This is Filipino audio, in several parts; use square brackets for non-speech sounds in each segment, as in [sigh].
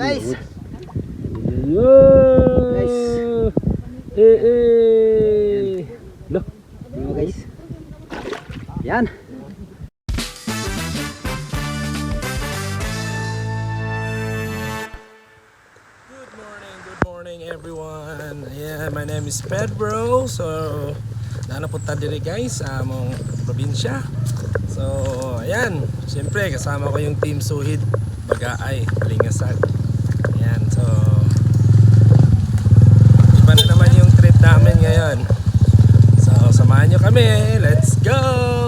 guys. Yo! Nice. Eh, eh. Loh, Ano guys? Yan. Good morning, good morning everyone. Ayan, my name is Pedro. So, nanapunta diri guys sa among probinsya. So, ayan, siyempre kasama ko yung team Suhid Bagaay, Balingasag. Kami. Let's go!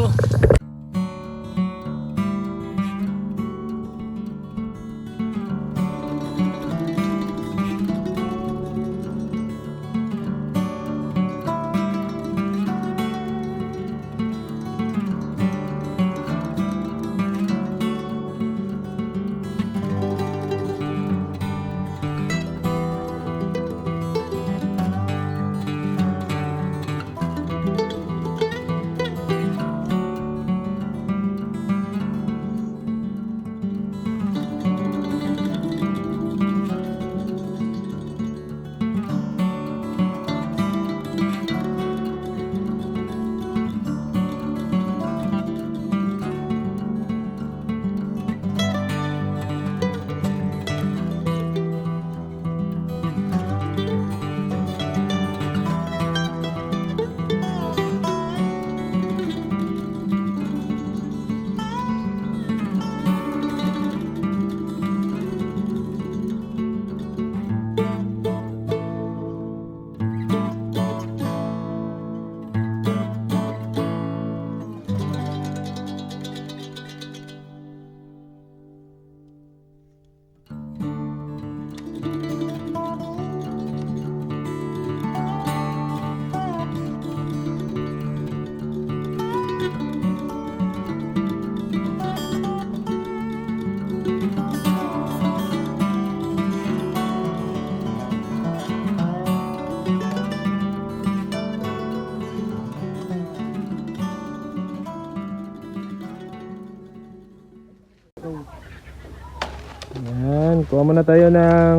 Ayan, kuha muna tayo ng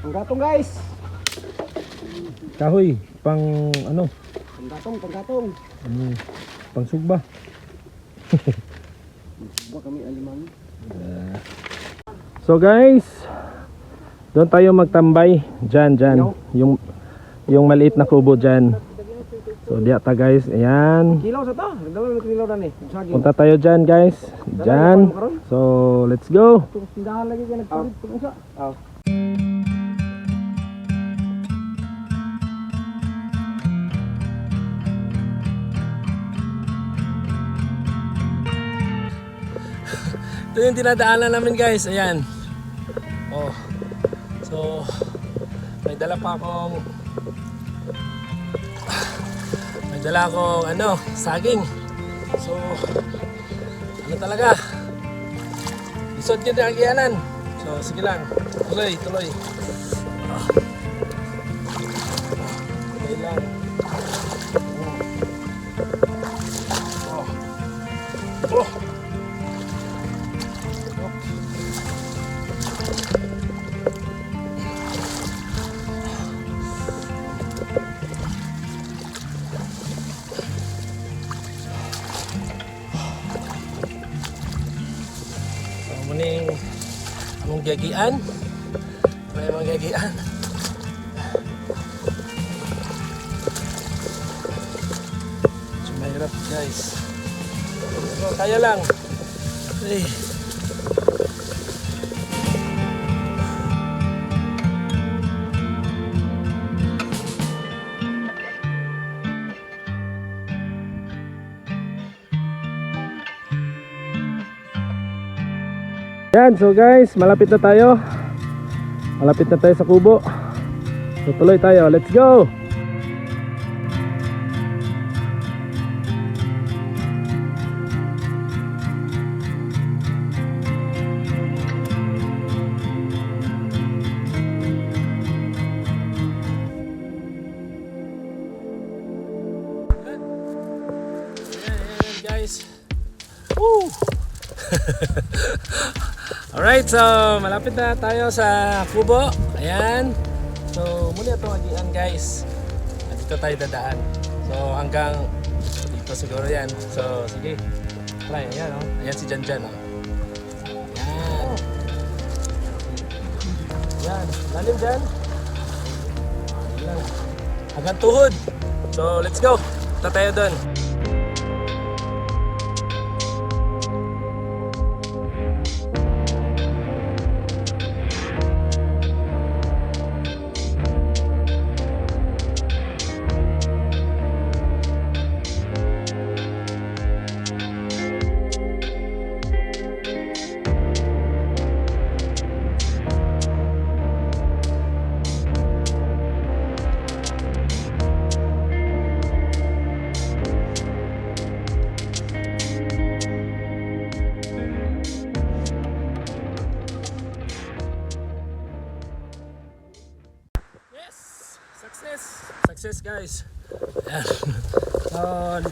Ang gatong guys. kahoy pang ano, Ang gatong, ang gatong. ano pang sugba. Ba kami alimang. So guys, doon tayo magtambay dyan, dyan. Yung, yung maliit na kubo dyan. So diya ta guys, ayan. Kilaw sa to. Dalawa na kilaw ni. Saging. Punta tayo dyan guys. Dyan. So let's go. Tindahan lagi ka nagpulit isa. Ah. [laughs] Ito yung dinadaanan namin guys, ayan. Oh. So, may dala pa akong dala akong ano, saging. So, ano talaga? Isod yun ang iyanan. So, sige lang. Tuloy, tuloy. Ah. Tuloy lang. Oh. Oh. Gagian. May mga gagian. So, mahirap guys. So, kaya lang. Eh. Yan, so guys, malapit na tayo. Malapit na tayo sa kubo. So tuloy tayo, let's go! So malapit na tayo sa Kubo. Ayan. So muli ito agian guys. At dito tayo dadaan. So hanggang dito siguro yan. So sige. Try, ayan oh. Ayan si Jan Jan oh. Ayan. Ayan. Lalim dyan. Ayan. Hanggang tuhod. So let's go. Punta tayo doon.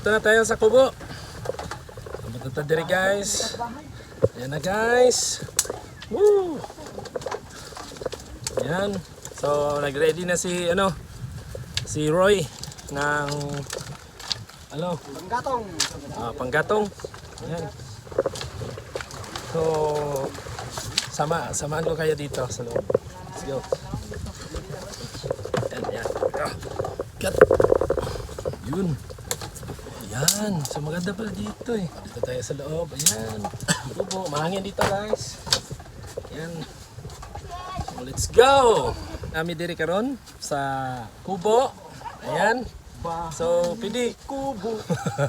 Dito na tayo sa kubo. Tayo diri guys. Ayan na guys. Woo! Ayan. So, nag-ready na si, ano, si Roy ng, ano, Panggatong. ah, panggatong. Ayan. So, sama, samaan ko kayo dito sa loob. Let's go. Yan, yan. Ah, Cut. Yun. So maganda pala dito eh. Dito tayo sa loob. Ayan. [coughs] Bubo. Mahangin dito guys. Ayan. So let's go. Kami diri karon sa kubo. Ayan. So, pwede kubo.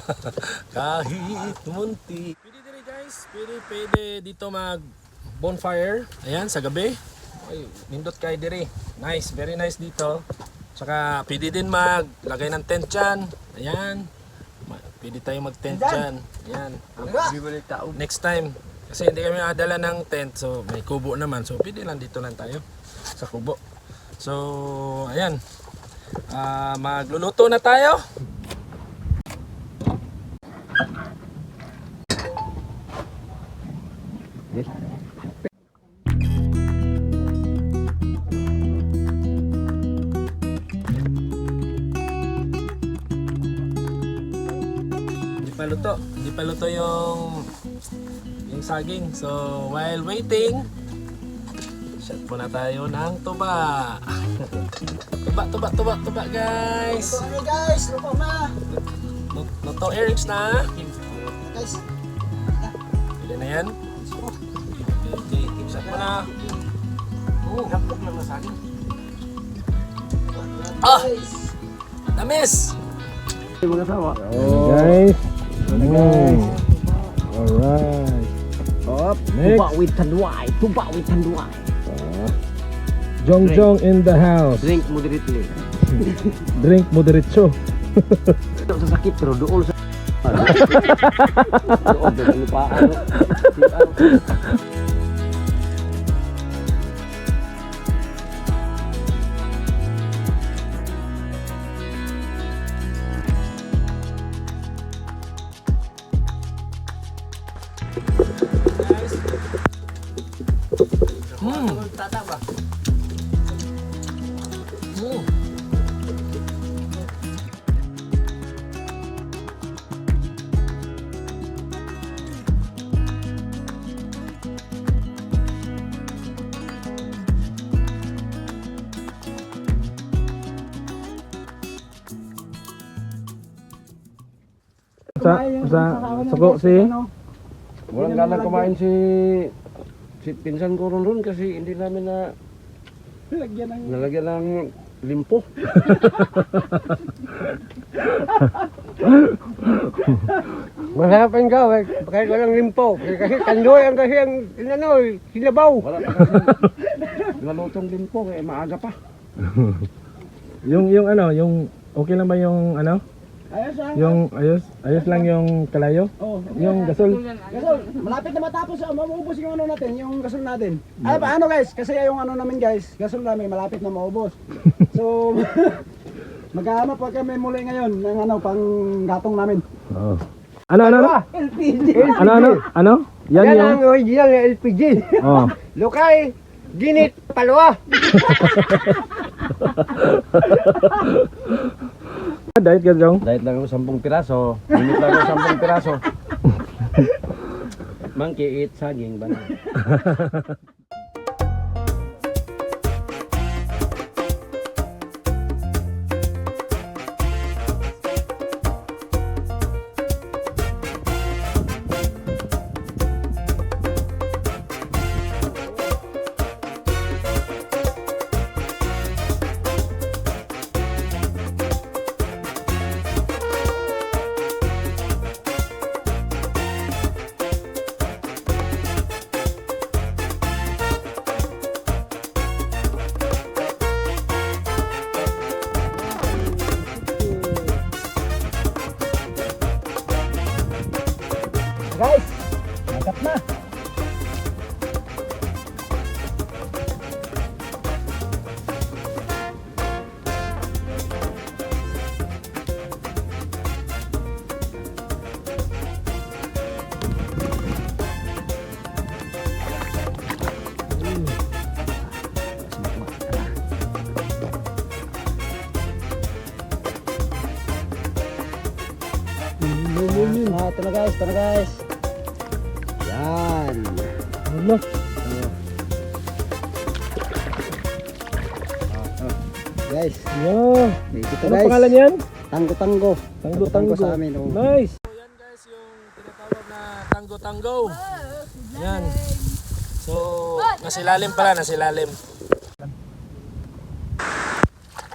[laughs] Kahit munti. Pwede diri guys. Pwede, pwede dito mag bonfire. Ayan, sa gabi. Ay, nindot kay diri. Nice, very nice dito. Tsaka pwede din maglagay ng tent dyan. Ayan. Pwede tayo mag-tent dyan. Tao. Next time. Kasi hindi kami nakadala ng tent. So may kubo naman. So pwede lang dito lang tayo. Sa kubo. So ayan. Ah, magluluto na tayo. Hindi pa luto yung yung saging. So, while waiting, shot muna tayo ng tuba. [laughs] tuba, tuba, tuba, tuba, guys. Hey guys, lupa na. Lut- Luto Erics na. Guys, Pwede na yan. Okay, shot mo na. oh, hapok lang na sa akin. Ah! Tamis! Mga sawa. Guys. Mm. Alright. Hop. Next. Tuba with tanduay. Tuba with tanduay. Jong Jong in the house. Drink moderately. Drink moderatio. Ito sa sakit pero doon sa Doon sa lupaan. Mm. Mm. Sa sa suko si Walang galang kumain si si pinsan ko ron ron kasi hindi namin na nalagyan ng limpo. [laughs] Mahirapan ka, eh. kahit walang limpo. Kasi kandoy ang kasi ang ano, sinabaw. Wala pa kasi nalutong limpo, eh, maaga pa. [laughs] yung yung ano, yung okay lang ba yung ano? Ayos ah. Yung ayos ayos lang yung kalayo? Oh, Yung gasol. Gasol, malapit na matapos, uh, maubos yung ano natin, yung gasol natin. Ay, paano guys? Kasi yung ano namin guys, gasol namin malapit na maubos. [laughs] So, [laughs] maghahanap pa kami muli ngayon ng ano, pang gatong namin. Oh. Ano ano ano? LPG! Ano ano? Ano? Yan, Yan ang original na LPG. Oh. [laughs] Lokay, ginit, palwa. Diet ka, Jong? Diet lang ako 10 piraso. Limit lang ako 10 piraso. [laughs] Monkey eat saging banana. Guys, [laughs] Ah, ito na guys, ito na guys. Yan. Ano? Guys, Yo. dito Ano guys. pangalan yan? Tango tango. Tango Tango Tango. sa amin, oh. Nice. Yan guys, yung tinatawag na tango-tango. Yan. So, nasilalim pala, nasilalim.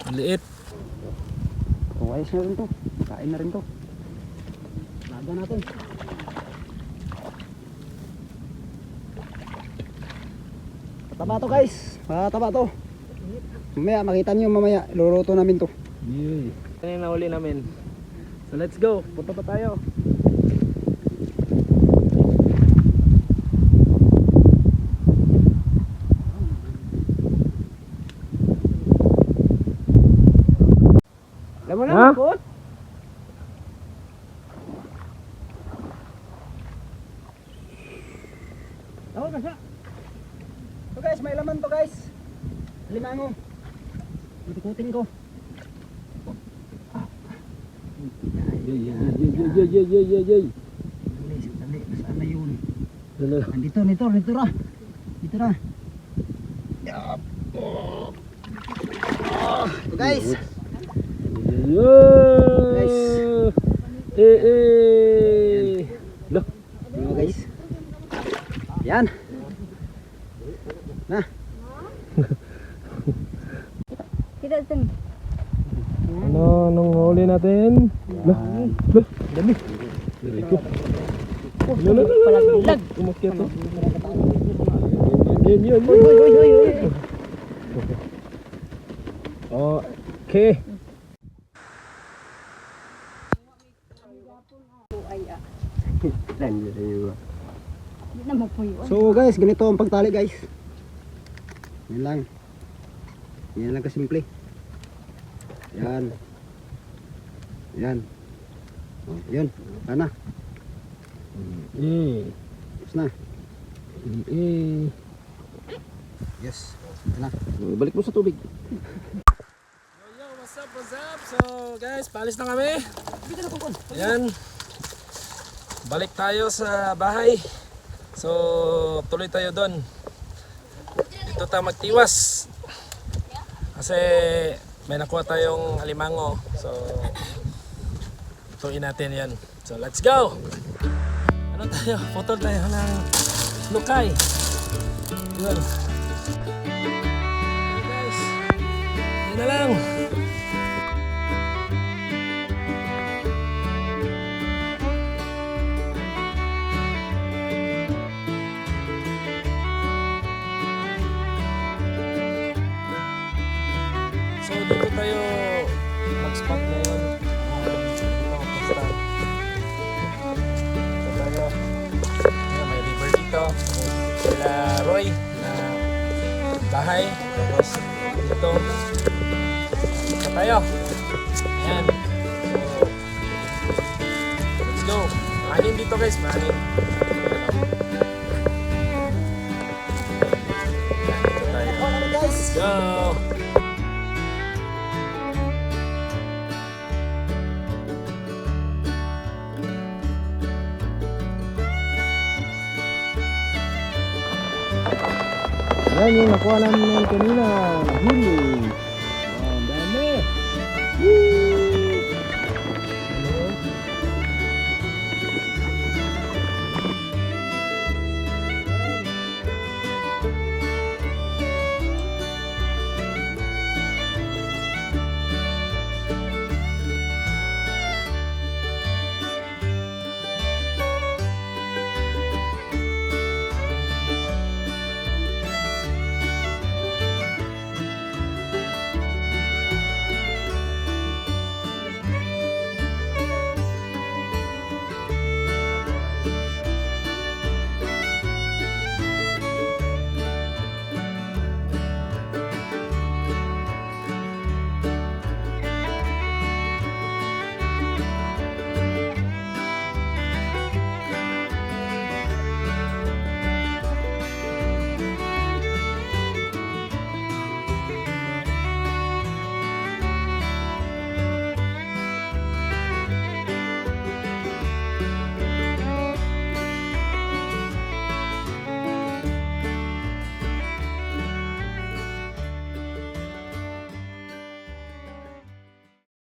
Ang liit. Oh, ayos na rin to. Kain na rin to. Laga natin. Pataba to guys. Pataba to. Mamaya makita nyo mamaya. Luluto namin to. Yay. Ano yung nahuli namin? So let's go. Punta pa tayo. Ako kasi. To guys, may laman to guys. Limango. Itikutin ko. Nandito, nito, nito na. Dito na. Ito guys. Nice. Eh, eh. Loh. Ito guys. Yan. Na. [laughs] Kita nih. Ano, anong huli natin? Loh. Dami. Very good. Ano na pala bilag. Umakyat to. Yan, yan, yan. Okay. Hindi na magpuyo. So guys, ganito ang pagtali guys. Yan lang. Yan lang kasimple. Yan. Yan. Oh, yun. Sana. Eh. Tapos na. Eh. Yes. Na. Balik mo sa tubig. Yo, what's up, what's up? So, guys, paalis na kami. Ayan. Balik tayo sa bahay. So, tuloy tayo doon. Dito tayo magtiwas. Kasi may nakuha tayong halimango. So, tuloy natin yan. So, let's go! Ano tayo? Photo tayo ng lukay. Yun. Okay, guys. Yan na lang. So dito tayo mag-spot ngayon. Dito tayo. Ayan, may river dito. Sila Roy na bahay. Tapos dito. Dito tayo. Ayan. Let's go. Manin dito guys, manin. Let's go! Yan yung nakuha namin kanina. Huli.